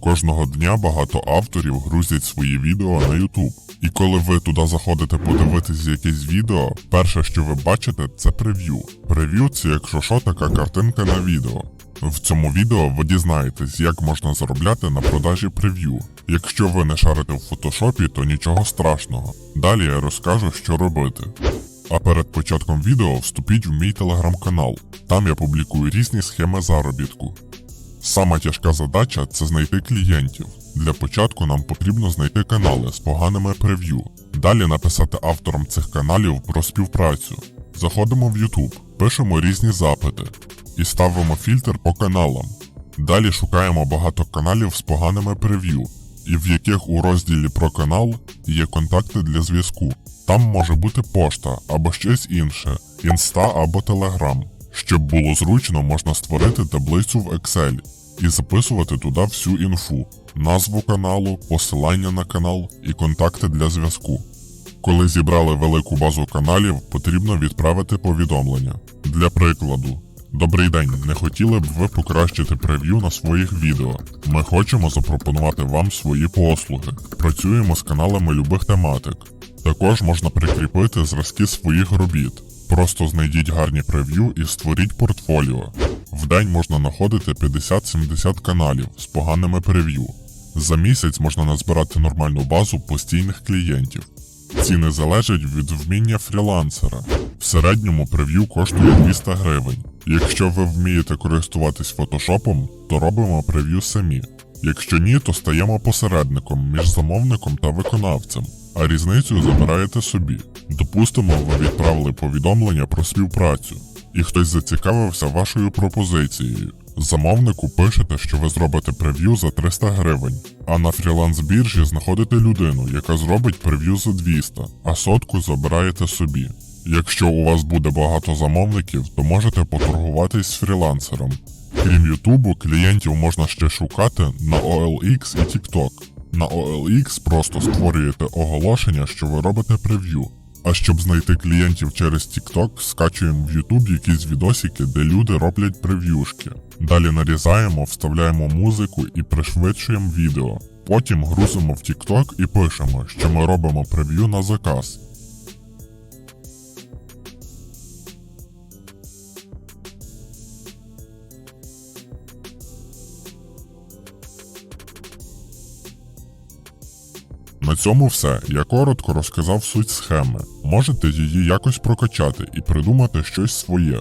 Кожного дня багато авторів грузять свої відео на YouTube. І коли ви туди заходите подивитись якесь відео, перше, що ви бачите, це прев'ю. Прев'ю це, якщо що, така картинка на відео. В цьому відео ви дізнаєтесь, як можна заробляти на продажі прев'ю. Якщо ви не шарите в фотошопі, то нічого страшного. Далі я розкажу, що робити. А перед початком відео вступіть в мій телеграм-канал. Там я публікую різні схеми заробітку. Сама тяжка задача це знайти клієнтів. Для початку нам потрібно знайти канали з поганими прев'ю. Далі написати авторам цих каналів про співпрацю. Заходимо в YouTube, пишемо різні запити і ставимо фільтр по каналам. Далі шукаємо багато каналів з поганими прев'ю, і в яких у розділі про канал є контакти для зв'язку. Там може бути пошта або щось інше, інста або телеграм. Щоб було зручно, можна створити таблицю в Excel і записувати туди всю інфу, назву каналу, посилання на канал і контакти для зв'язку. Коли зібрали велику базу каналів, потрібно відправити повідомлення. Для прикладу. Добрий день, не хотіли б ви покращити прев'ю на своїх відео. Ми хочемо запропонувати вам свої послуги. Працюємо з каналами любих тематик. Також можна прикріпити зразки своїх робіт. Просто знайдіть гарні прев'ю і створіть портфоліо. В день можна знаходити 50-70 каналів з поганими прев'ю. За місяць можна назбирати нормальну базу постійних клієнтів. Ціни залежать від вміння фрілансера. В середньому прев'ю коштує 200 гривень. Якщо ви вмієте користуватись фотошопом, то робимо прев'ю самі. Якщо ні, то стаємо посередником між замовником та виконавцем, а різницю забираєте собі. Допустимо, ви відправили повідомлення про співпрацю, і хтось зацікавився вашою пропозицією. Замовнику пишете, що ви зробите прев'ю за 300 гривень, а на фріланс-біржі знаходите людину, яка зробить прев'ю за 200, а сотку забираєте собі. Якщо у вас буде багато замовників, то можете поторгуватись з фрілансером. Крім Ютубу, клієнтів можна ще шукати на OLX і TikTok. На OLX просто створюєте оголошення, що ви робите прев'ю. А щоб знайти клієнтів через TikTok, скачуємо в YouTube якісь відосики, де люди роблять прев'юшки. Далі нарізаємо, вставляємо музику і пришвидшуємо відео. Потім грузимо в TikTok і пишемо, що ми робимо прев'ю на заказ. На цьому все. Я коротко розказав суть схеми. Можете її якось прокачати і придумати щось своє.